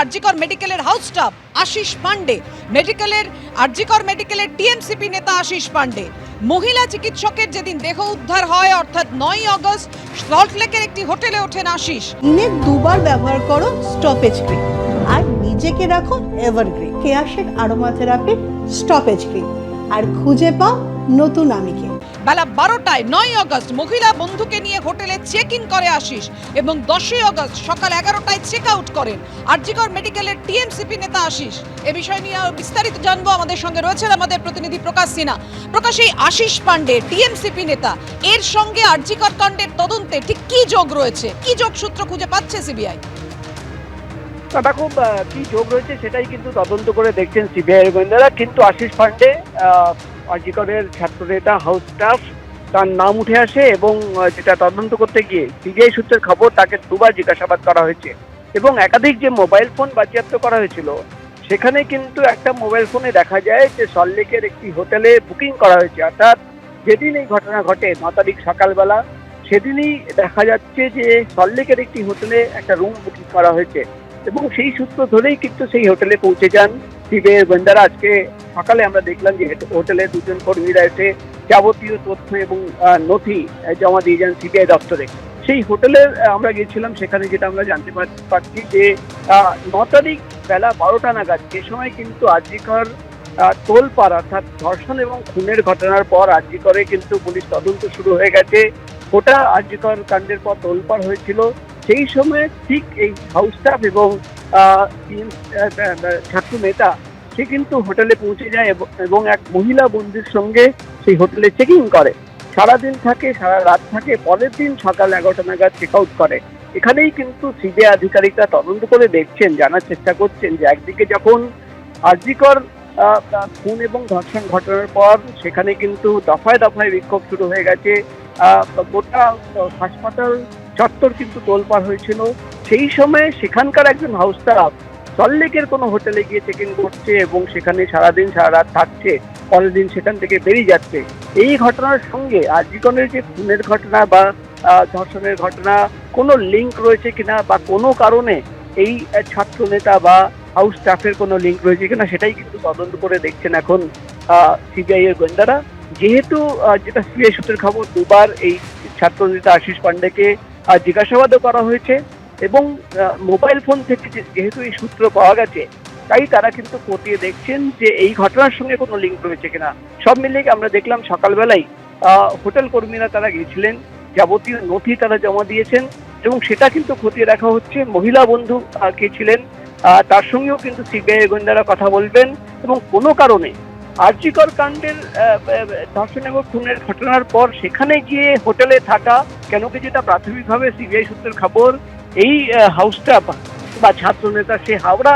আরজিকর মেডিকেলের house staff Ashis Pandey মেডিকেলের, আরজিকর মেডিকেলের টিএমসিপি নেতা আশিস পান্ডে মহিলা চিকিৎসকের যেদিন দেহ উদ্ধার হয়, অর্থাৎ নয় আগস্ট সল্টলেকের একটি হোটেলে ওঠেন আশিস। দিনে দুবার ব্যবহার করো স্টপেজ ক্রিম। আর নিজেকে রাখো এভারগ্রিন। কেয়াশেক আরোমা থেরাপি স্টপেজ ক্রিম। আর খুঁজে পাও নতুন আমিকে বেলা বারোটায় নয় অগস্ট মহিলা বন্ধুকে নিয়ে হোটেলে চেক ইন করে আশিস এবং দশই আগস্ট সকাল এগারোটায় চেক আউট করেন আরজিকর মেডিকেলের টিএমসিপি নেতা আশিস। এ বিষয় নিয়ে বিস্তারিত জানব। আমাদের সঙ্গে রয়েছেন আমাদের প্রতিনিধি প্রকাশ সিনহা। প্রকাশ এই আশিস পাণ্ডে, টিএমসিপি নেতা। এর সঙ্গে আরজিকর কাণ্ডের তদন্তে ঠিক কি যোগ রয়েছে? কি যোগসূত্র খুঁজে পাচ্ছে সিবিআই? দেখো আহ, কি যোগ রয়েছে সেটাই কিন্তু তদন্ত করে দেখছেন সিবিআই গোয়েন্দারা। কিন্তু আশিস পান্ডে আজিকরের ছাত্র নেতা হাউস স্টাফ তার নাম উঠে আসে এবং যেটা তদন্ত করতে গিয়ে সিবিআই সূত্রের খবর তাকে দুবার জিজ্ঞাসাবাদ করা হয়েছে। এবং একাধিক যে মোবাইল ফোন বাজেয়াপ্ত করা হয়েছিল সেখানে কিন্তু একটা মোবাইল ফোনে দেখা যায় যে সল্লেকের একটি হোটেলে বুকিং করা হয়েছে। অর্থাৎ যেদিন এই ঘটনা ঘটে ন তারিখ সকালবেলা সেদিনই দেখা যাচ্ছে যে সল্লেকের একটি হোটেলে একটা রুম বুকিং করা হয়েছে। এবং সেই সূত্র ধরেই কিন্তু সেই হোটেলে পৌঁছে যান। সিবিআই গোয়েন্দারা আজকে সকালে আমরা দেখলাম যে হোটেলে দুজন কর্মীরা এসে যাবতীয় তথ্য এবং নথি জমা দিয়ে যান সিবিআই দপ্তরে। সেই হোটেলে আমরা গিয়েছিলাম, সেখানে যেটা আমরা জানতে পার- পারছি যে ন তারিখ বেলা বারোটা নাগাদ যে সময় কিন্তু আজিকর তোলপাড় অর্থাৎ ধর্ষণ এবং খুনের ঘটনার পর আজিকরে কিন্তু পুলিশ তদন্ত শুরু হয়ে গেছে। ওটা আজিকর কাণ্ডের পর তোলপাড় হয়েছিল। সেই সময় ঠিক এই হাউস স্টাফ এবং ছাত্র নেতা, সে কিন্তু হোটেলে পৌঁছে যায় এবং- এক মহিলা বন্ধুর সঙ্গে সেই হোটেলে চেকিং করে। সারাদিন থাকে, সারা রাত থাকে, পরের দিন সকাল এগারোটা নাগাদ চেক আউট করে। এখানেই কিন্তু সিবিআই আধিকারিকরা তদন্ত করে দেখছেন, জানার চেষ্টা করছেন যে একদিকে যখন আর্জিকর খুন এবং ধর্ষণ ঘটনার পর সেখানে কিন্তু দফায় দফায় বিক্ষোভ শুরু হয়ে গেছে। গোটা হাসপাতাল চত্বর কিন্তু তোলপাড় হয়েছিল। সেই সময়ে সেখানকার একজন হাউস স্টাফ সল্লেকের কোনো হোটেলে গিয়ে চেক ইন করছে এবং সেখানে সারাদিন, সারা রাত থাকছে। পরের দিন সেখান থেকে বেরিয়ে যাচ্ছে। এই ঘটনার সঙ্গে আজীবনের যে খুনের ঘটনা বা ধর্ষণের ঘটনা, কোনো লিঙ্ক রয়েছে কিনা বা কোনো কারণে এই ছাত্র নেতা বা হাউস স্টাফের কোনো লিঙ্ক রয়েছে কিনা সেটাই কিন্তু তদন্ত করে দেখছেন এখন সিবিআই এর গোয়েন্দারা। যেহেতু যেটা সিবিআই সূত্রের খবর, দুবার এই ছাত্র নেতা আশিস পান্ডেকে জিজ্ঞাসাবাদও করা হয়েছে এবং মোবাইল ফোন থেকে যেহেতু এই সূত্র পাওয়া গেছে তাই তারা কিন্তু খতিয়ে দেখছেন যে এই ঘটনার সঙ্গে কোনো লিঙ্ক রয়েছে কিনা। সব মিলিয়ে আমরা দেখলাম সকালবেলায় আহ, হোটেল কর্মীরা তারা গিয়েছিলেন যাবতীয় নথি তারা জমা দিয়েছেন এবং সেটা কিন্তু খতিয়ে দেখা হচ্ছে। মহিলা বন্ধু কে ছিলেন তার সঙ্গেও কিন্তু সিবিআই গোয়েন্দারা কথা বলবেন এবং কোনো কারণে আর্যিকর কাণ্ডের ধর্ষণ এবং খুনের ঘটনার পর সেখানে গিয়ে হোটেলে থাকা কেন কি যেটা প্রাথমিকভাবে সিবিআই সূত্রের খবর, এই হাউসটা বা ছাত্র নেতা সে হাওড়া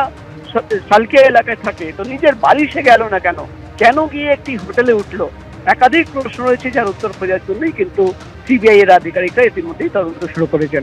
সালকিয়া এলাকায় থাকে। তো নিজের বাড়ি সে গেল না কেন? কেন গিয়ে একটি হোটেলে উঠল? একাধিক প্রশ্ন রয়েছে যার উত্তর খোঁজার জন্যই কিন্তু সিবিআই এর আধিকারিকরা ইতিমধ্যেই তদন্ত শুরু করেছেন।